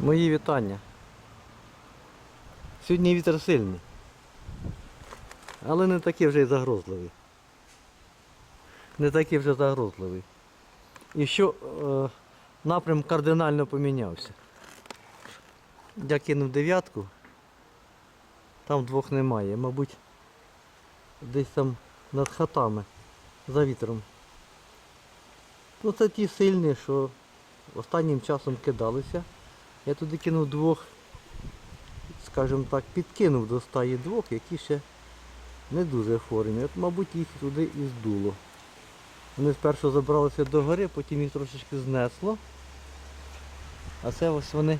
Мої вітання. Сьогодні вітер сильний. Але не такий вже й загрозливий. Не такий вже загрозливий. І що е, напрям кардинально помінявся. Я кинув дев'ятку, там двох немає. Мабуть, десь там над хатами за вітром. Ну це ті сильні, що останнім часом кидалися. Я туди кинув двох, скажімо так, підкинув до стаї двох, які ще не дуже оформлені. От, мабуть, їх туди і здуло. Вони спершу забралися до гори, потім їх трошечки знесло. А це ось вони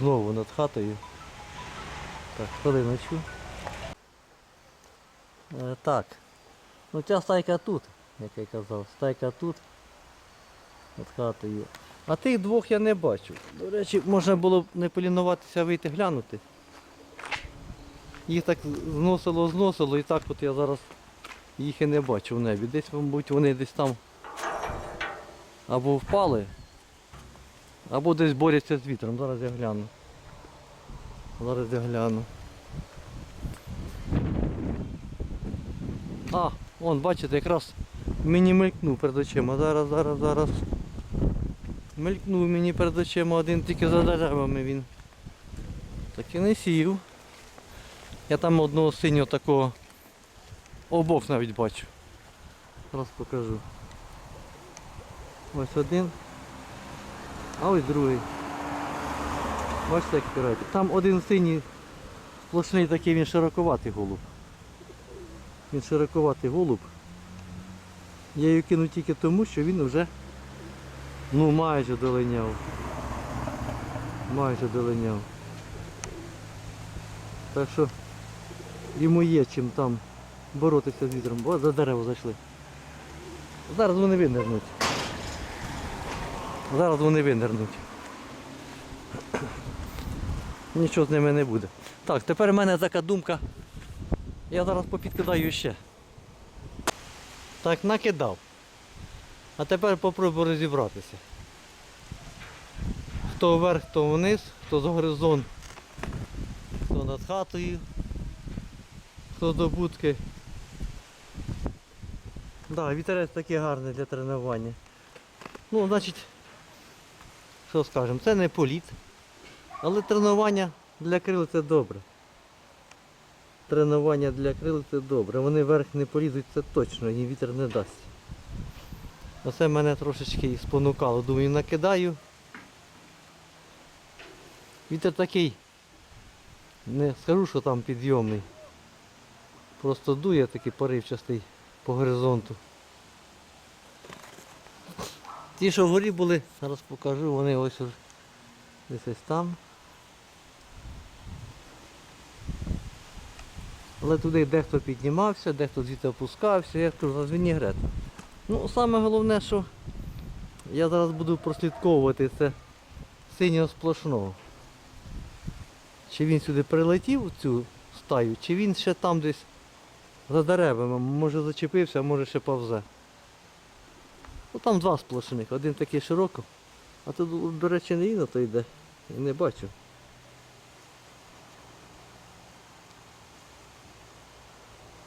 знову над хатою. Так, хвилиночку. Е, так. Ну ця стайка тут, як я казав, стайка тут. Над хатою. А тих двох я не бачу. До речі, можна було б не полінуватися вийти глянути. Їх так зносило, зносило і так от я зараз їх і не бачу в небі. Десь, мабуть, вони десь там або впали, або десь борються з вітром. Зараз я гляну. Зараз я гляну. А, вон, бачите, якраз мені мелькнув перед очима. Зараз, зараз, зараз. Мелькнув мені перед очима один тільки за деревами він. Так і не сів. Я там одного синього такого обох навіть бачу. Зараз покажу. Ось один. А ось другий. Бачите, як пірати. Там один синій сплошний такий він широковатий голуб. Він широковатий голуб. Я його кинув тільки тому, що він вже ну майже долиняв. Майже долиняв. Так що йому є чим там боротися з вітром. О, за дерево зайшли. Зараз вони винирнуть. Зараз вони винирнуть. Нічого з ними не буде. Так, тепер в мене така думка. Я зараз попідкидаю ще. Так, накидав. А тепер попробую розібратися. Хто вверх, хто вниз, хто за горизонт, хто над хатою, хто до будки. Да, вітерець такий гарний для тренування. Ну, значить, що скажемо, це не політ, але тренування для крил це добре. Тренування для крил це добре. Вони вверх не полізуть, це точно, їм вітер не дасть. Оце мене трошечки спонукало. Думаю, накидаю. Вітер такий. Не скажу, що там підйомний. Просто дує такий поривчастий по горизонту. Ті, що вгорі були, зараз покажу, вони ось ось десь там. Але туди дехто піднімався, дехто звідти опускався, як то з вінігрет. Ну, саме головне, що я зараз буду прослідковувати це синього сплошного. Чи він сюди прилетів у цю стаю, чи він ще там десь за деревами, може зачепився, а може ще повзе. Ну там два сплошних, один такий широко, а тут, до речі, не іно то йде. Я не бачу.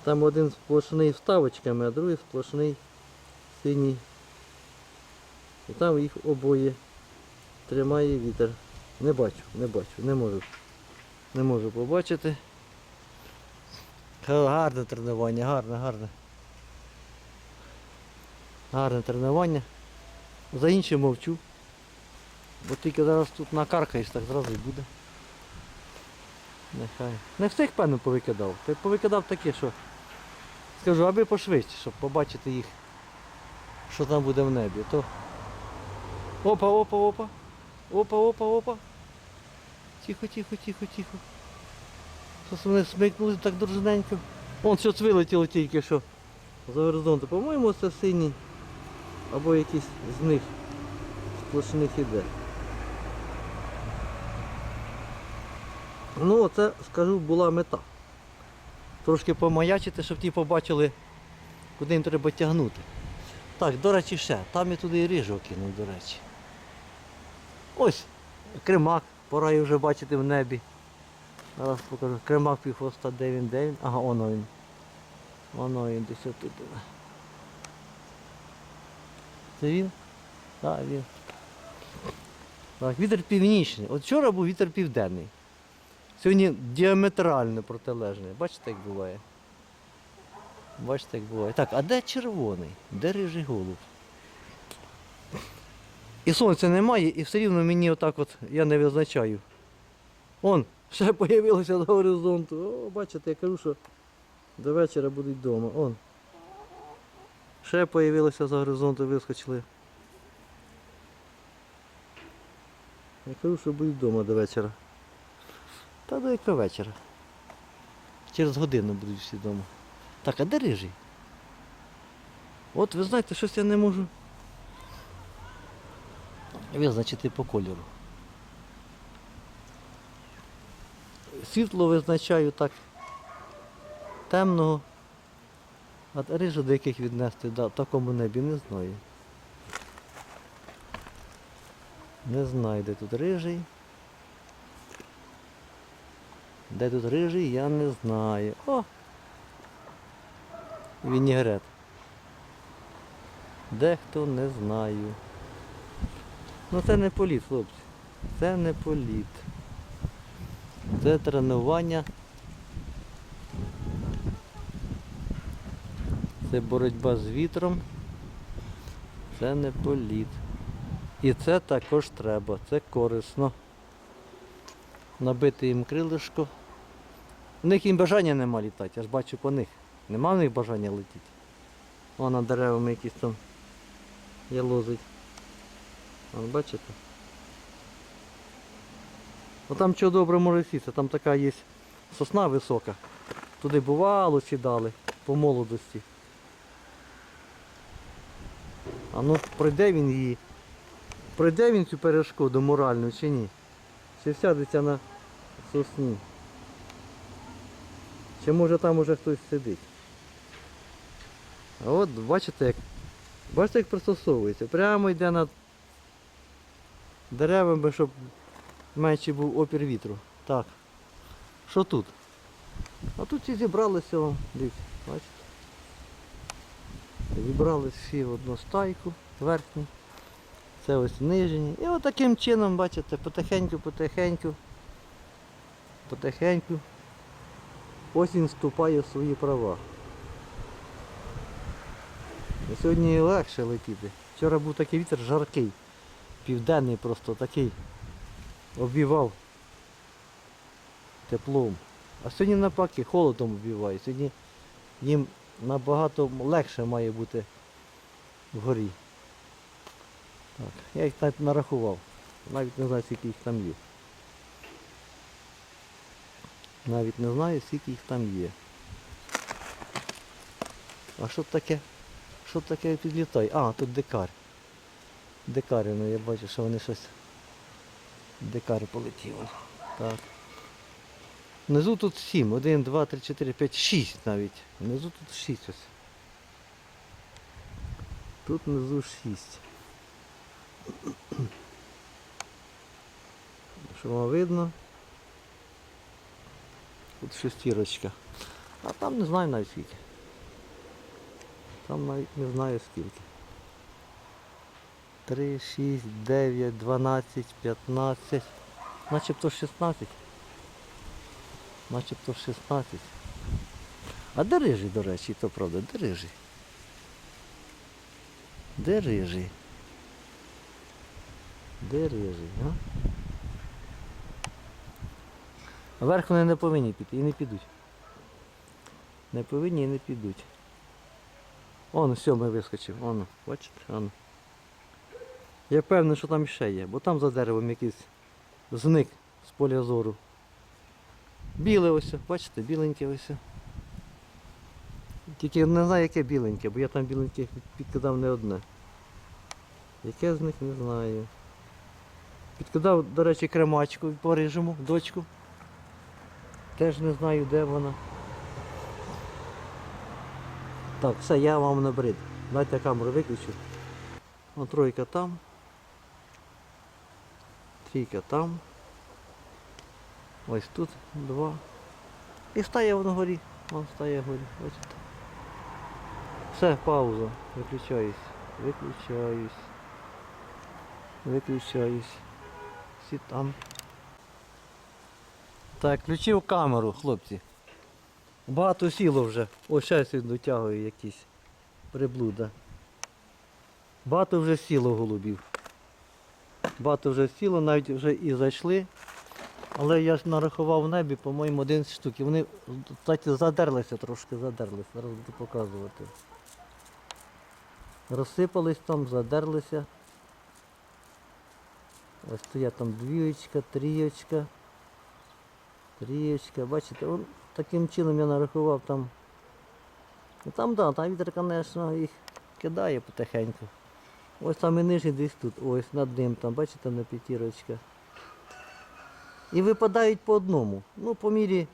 Там один сплошний вставочками, а другий сплошний синій. І там їх обоє тримає вітер. Не бачу, не бачу, не можу. Не можу побачити. Гарне тренування, гарне, гарне. Гарне тренування. За інше мовчу. Бо тільки зараз тут накаркаєш, так зразу і буде. Нехай. Не всіх певно повикидав. Ти повикидав таке, що скажу, аби пошвидше, щоб побачити їх, що там буде в небі. То... Опа, опа, опа. Опа, опа, опа. Тихо, тихо, тихо, тихо. Щось вони смикнули так дружненько. Вон щось вилетіло тільки що за горизонту. По-моєму, це синій. Або якийсь з них сплошних іде. Ну, оце, скажу, була мета. Трошки помаячити, щоб ті побачили, куди їм треба тягнути. Так, до речі, ще. Там і туди і рижу кинув, до речі. Ось кремак, пора її вже бачити в небі. Зараз покажу. Кремак півхвоста, де він, де він. Ага, воно він. Воно він десь отут. Це він? Так, він. Так, вітер північний. От вчора був вітер південний. Сьогодні діаметрально протилежний. Бачите, як буває? Бачите, як буває. Так, а де червоний? Де рижий голуб? І сонця немає, і все рівно мені отак от я не визначаю. Он, ще появилося до горизонту. О, бачите, я кажу, що до вечора будуть вдома. Он. Ще появилося за горизонту, вискочили. Я кажу, що будуть вдома до вечора. Та до яка вечора. Через годину будуть всі вдома. Так, а де рижий? От ви знаєте, щось я не можу визначити по кольору. Світло визначаю так темного, а рижу до яких віднести в такому небі не знаю. Не знаю, де тут рижий. Де тут рижий, я не знаю. О! Вінігрет. Дехто не знаю. Ну це не політ, хлопці. Це не політ. Це тренування. Це боротьба з вітром. Це не політ. І це також треба, це корисно. Набити їм крилишко. У них їм бажання нема літати, я ж бачу по них. Нема в них бажання летіти. Вон над деревами якісь там ялозить. Вон, бачите? Ну там чого добре може сісти, там така є сосна висока. Туди бувало сідали по молодості. А ну пройде він її. Пройде він цю перешкоду моральну чи ні? Чи сядеться на сосні? Чи може там уже хтось сидить? А от бачите як. Бачите, як пристосовується. Прямо йде над деревами, щоб менший був опір вітру. Так. Що тут? А тут всі зібралися, вон, дивіться, бачите? Зібрались всі в одну стайку верхню. Це ось нижні. І от таким чином, бачите, потихеньку, потихеньку, потихеньку. Осінь вступає в свої права. І сьогодні легше летіти. Вчора був такий вітер жаркий, південний просто такий. Оббивав теплом. А сьогодні навпаки холодом оббиває. Сьогодні їм набагато легше має бути вгорі. Так, я їх навіть нарахував. Навіть не знаю, скільки їх там є. Навіть не знаю, скільки їх там є. А що таке? Що таке підлітає? А, тут дикар. Дикарі, ну я бачу, що вони щось. Дикар полетів. Так. Внизу тут 7. 1, 2, 3, 4, 5, 6 навіть. Внизу тут 6 ось. Тут внизу 6. Що вам видно? Тут шестірочка. А там не знаю навіть скільки. Там навіть не знаю скільки. 3, 6, 9, 12, 15. Начебто 16. Начебто 16. А де рижий, до речі, то правда, де рижий? Де рижий? Де рижий, а? Вверх вони не повинні піти і не підуть. Не повинні і не підуть. Он сьомий вискочив, он, бачите, он. Я впевнений, що там ще є, бо там за деревом якийсь зник з поля зору. Біле ось, бачите, біленьке ось. Тільки не знаю, яке біленьке, бо я там біленьке підкидав не одне. Яке з них не знаю. Підкидав, до речі, кремачку по рижому, дочку. Теж не знаю, де вона. Так, все, я вам набрид. Дайте камеру виключу. Вон тройка там. Трійка там. Ось тут два. І стає воно горі. Вон стає горі. Бачите? Все, пауза. Виключаюсь. Виключаюсь. Виключаюсь. Всі там. Так, включив камеру, хлопці. Багато сіло вже. Ось зараз він дотягує якісь приблуда. Багато вже сіло голубів. Багато вже сіло, навіть вже і зайшли. Але я ж нарахував в небі, по-моєму, 11 штук. І вони, кстати, задерлися трошки, задерлися. Зараз буду показувати. Розсипались там, задерлися. Ось стоять там двієчка, трієчка. Трієчка. Бачите, он, таким чином я нарахував там. Ну, там, да, там вітер, звісно, їх кидає потихеньку. Ось там і нижній десь тут, ось над ним там, бачите, на п'ятірочка. І випадають по одному. Ну, по мірі,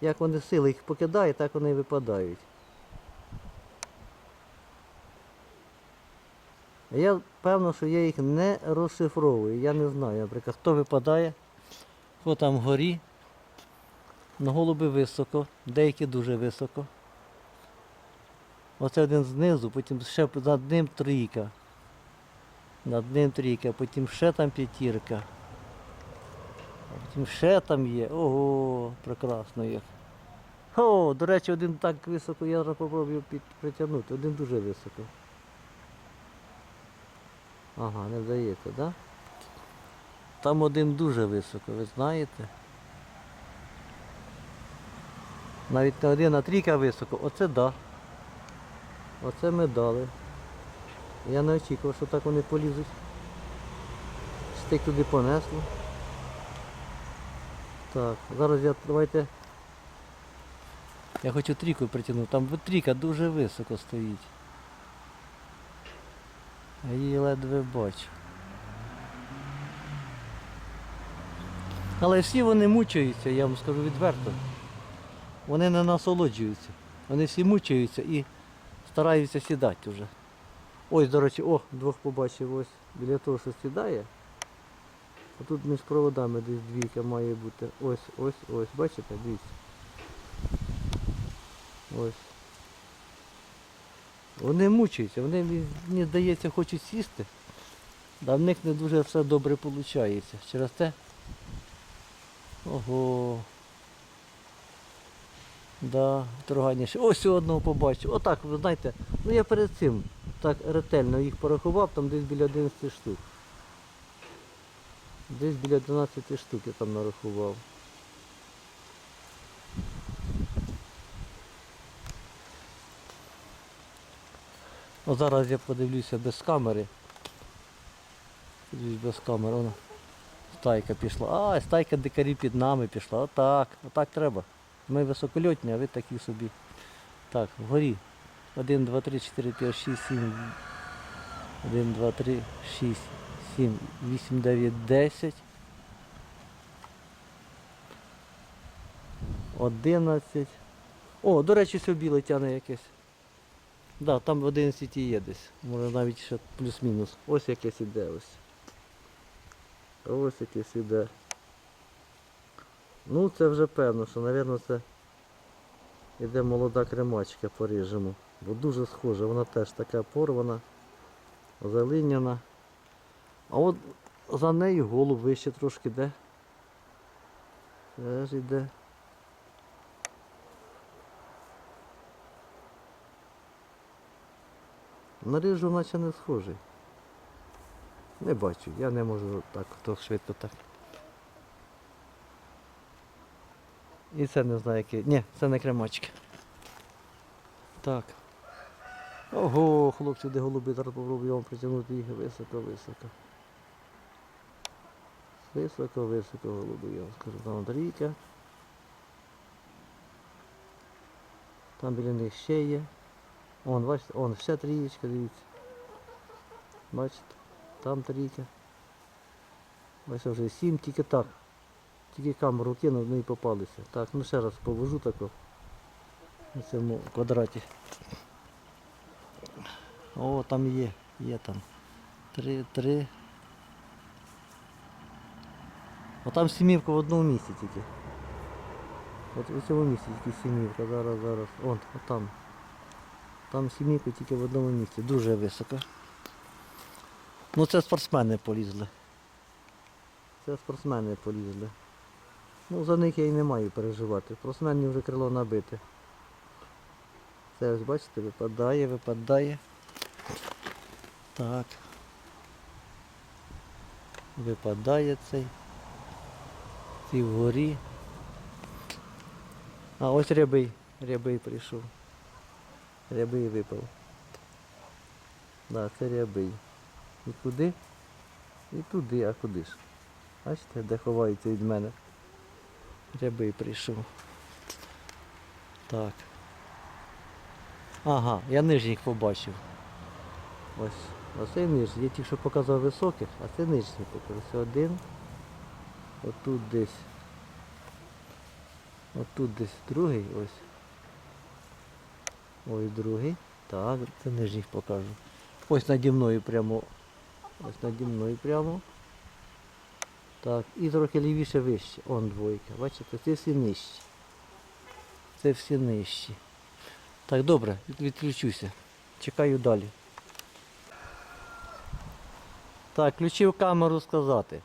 як вони сили їх покидають, так вони і випадають. Я певно, що я їх не розшифровую. Я не знаю, наприклад, хто випадає, хто там вгорі. На голуби високо, деякі дуже високо. Оце один знизу, потім ще над ним трійка. Над ним трійка, потім ще там п'ятірка. Потім ще там є. Ого, прекрасно їх. О, до речі, один так високо, я зараз спробую під, притягнути, один дуже високо. Ага, не вдається, так? Да? Там один дуже високо, ви знаєте? Навіть не один, а трійка високо. Оце да. Оце ми дали. Я не очікував, що так вони полізуть. Стик туди понесло. Так, зараз я давайте. Я хочу трійку притягнути. Там трійка дуже високо стоїть. Її ледве бачу. Але всі вони мучаються, я вам скажу відверто. Вони не насолоджуються. Вони всі мучаються і стараються сідати вже. Ось, до речі, о, двох побачив ось біля того, що сідає. А тут між проводами десь двійка має бути. Ось, ось, ось. Бачите? Дивіться. Ось. Вони мучаються, вони, мені здається, хочуть сісти. А в них не дуже все добре виходить. Через те. Ого. Да, торганіше. Ось одного побачив. Отак, ви знаєте, ну я перед цим так ретельно їх порахував, там десь біля 11 штук. Десь біля 12 штук я там нарахував. О, зараз я подивлюся без камери. Подивлюсь без камери. Воно. Стайка пішла. А, стайка дикарі під нами пішла. Отак, отак треба. Ми високольотні, а ви такі собі. Так, вгорі. 1, 2, 3, 4, 5, 6, 7. 1, 2, 3, 6, 7, 8, 9, 10. 11. О, до речі, все біле тяне якесь. Да, там 11 і є десь. Може навіть ще плюс-мінус. Ось якесь іде ось. Ось якесь іде. Ну це вже певно, що, мабуть, це іде молода кремачка по ріжему. Бо дуже схожа, вона теж така порвана, залиняна. А от за нею голуб вище трошки де. Теж іде. На рижу наче не схожий. Не бачу, я не можу так, то швидко так. І це не знаю яке. Ні, це не кремачки. Так. Ого, хлопці, де голуби, зараз попробую вам притягнути їх високо-високо. Високо-високо голуби, я вам скажу. Там Андрійка. Там біля них ще є. Вон, бачите, вон ще трієчка, дивіться. Бачите, там трійка. Ось вже сім, тільки так. Тільки камеру кинув, ну і попалися. Так, ну ще раз повожу тако. На цьому квадраті. О, там є, є там. Три, три. О, там сімівка в одному місці тільки. От у цьому місці тільки сімівка, зараз, зараз. От там. Там сімівка тільки в одному місці, дуже високо. Ну це спортсмени полізли. Це спортсмени полізли. Ну за них я і не маю переживати. Спортсменів вже крило набите. Це ось бачите, випадає, випадає. Так. Випадає цей. Ці вгорі. А ось рябий. Рябий прийшов. Рябий випав. Да, це рябий. І куди? І туди, а куди ж? Бачите, де ховається від мене. Рябий прийшов. Так. Ага, я нижніх побачив. Ось. Оцей нижній. Я тільки що показав високих, а це нижній показав. Ось один. Отут десь. Отут десь другий ось. Ось другий. Так, це нижніх покажу. Ось наді мною прямо. Ось наді мною прямо. Так, і трохи лівіше вище. Он двойка. Бачите, це всі нижчі. Це всі нижчі. Так, добре, відключуся. Чекаю далі. Так, включив камеру сказати.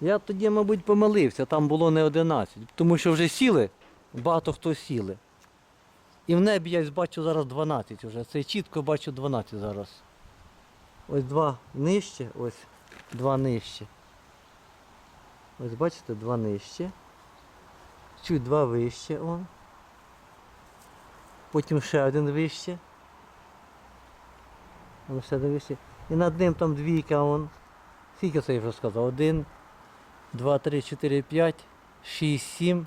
Я тоді, мабуть, помилився, там було не 11, тому що вже сіли, багато хто сіли. І в небі я бачу зараз 12 вже. Це чітко бачу 12 зараз. Ось два нижче, ось два нижче. Ось бачите, два нижче. Чуть два вище он. Потім ще один вище. Он ще один вище. І над ним там двійка он. Скільки це я вже сказав? Один, два, три, чотири, п'ять, шість, сім.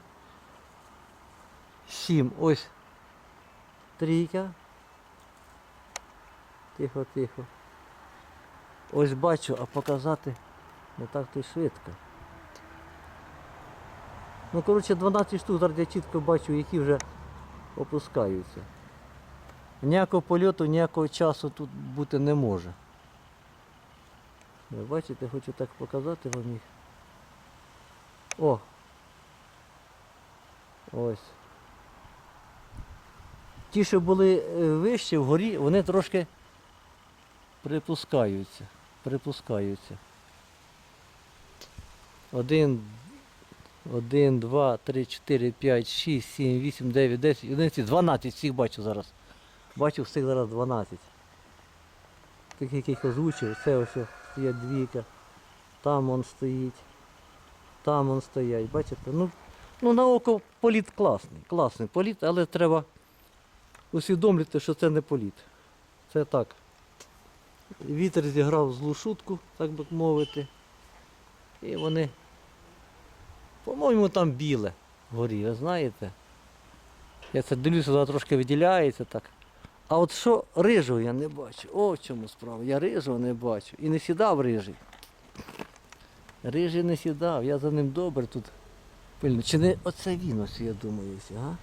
Сім. Ось. Трійка. Тихо, тихо. Ось бачу, а показати не так то й швидко. Ну, коротше, 12 штук зараз я чітко бачу, які вже опускаються. Ніякого польоту, ніякого часу тут бути не може. Ви бачите, хочу так показати вам їх. О! Ось. Ті, що були е, вище вгорі, вони трошки припускаються. Припускаються. Один, один, два, три, чотири, п'ять, шість, сім, вісім, дев'ять, десять, одинадцять, дванадцять всіх бачу зараз. Бачу всіх зараз 12. Тих, яких озвучив, це ось стоять двійка. Там он стоїть. Там он стоять. Бачите? Ну, ну на око політ класний. Класний політ, але треба усвідомлювати, що це не політ. Це так. Вітер зіграв злу шутку, так би мовити. І вони, по-моєму, там біле вгорі, ви знаєте. Я це дивлюся, вона трошки виділяється так. А от що рижого я не бачу. О, в чому справа. Я рижого не бачу. І не сідав рижий. Рижий не сідав, я за ним добре тут пильно. Чи не оце він ось, я думаю, ось, а?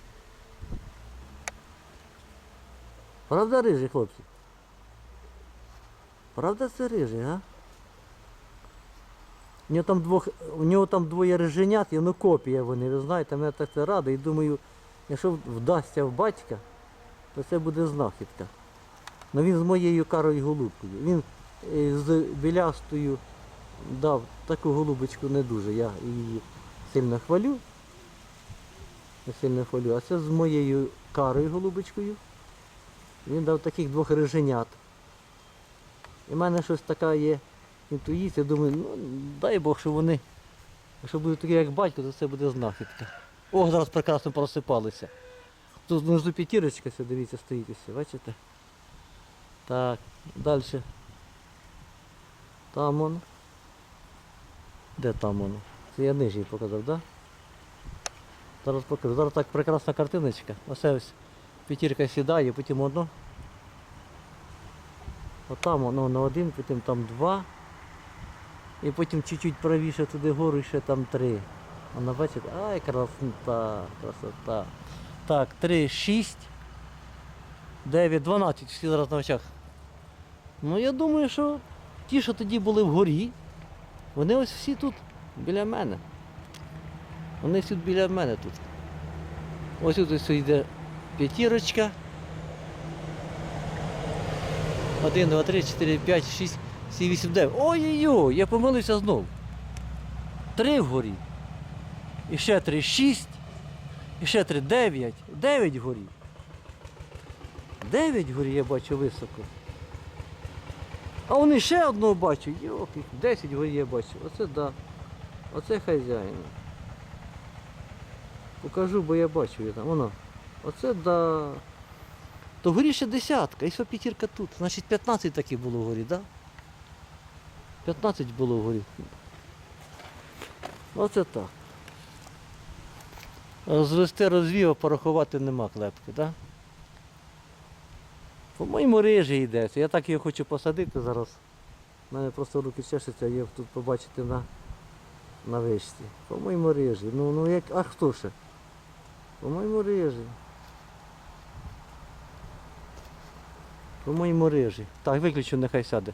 Правда рижий, хлопці? Правда це рижий, а? У нього там двох, у нього там двоє риженят, і ну копія вони, ви знаєте, мене так це радий. І думаю, якщо вдасться в батька, то це буде знахідка. Ну він з моєю карою голубкою. Він е, з білястою дав таку голубочку не дуже. Я її сильно хвалю. Сильно хвалю. А це з моєю карою голубочкою. Він дав таких двох риженят. І в мене щось така є інтуїція, думаю, ну дай Бог, що вони, якщо будуть такі, як батько, то це буде знахідка. О, зараз прекрасно просипалися. Тут внизу п'ятірочка, дивіться, стоїть ось, бачите? Так, далі. Там он. Де там он? Це я нижній показав, так? Да? Зараз покажу. Зараз так прекрасна картиночка. Оце ось п'ятірка сідає, потім одно. Отам воно на один, потім там два. І потім чуть-чуть правіше туди гору і ще там три. Вона бачите, ай, красота, красота. Так, 3, 6, 9, 12, всі зараз на очах Ну я думаю, що ті, що тоді були вгорі, вони ось всі тут біля мене. Вони всі тут біля мене тут. Ось тут ось йде п'ятірочка. Один, два, три, чотири, п'ять, шість, вісім, дев'ять. Ой-ой-ой, я помилився знов. Три вгорі. І ще три, шість. І ще три, дев'ять. Дев'ять вгорі. Дев'ять горі я бачу високо. А вони ще одного бачу. Йоки, 10 горі я бачу. Оце да. Оце хазяїн. Покажу, бо я бачу я там. Воно. Оце да. То горі ще десятка, і все п'ятірка тут. Значить 15 таких було горі, так? Да? 15 було горі. Оце так. Розвести розвів, а порахувати нема клепки, так? По-моєму, рижий йде. Я так його хочу посадити зараз. У мене просто руки чешуться, є тут побачити на, на вишці. По-моєму, рижий. Ну, ну як, а хто ще? По-моєму, рижий. По-моєму, рижий. Так, виключу, нехай сяде.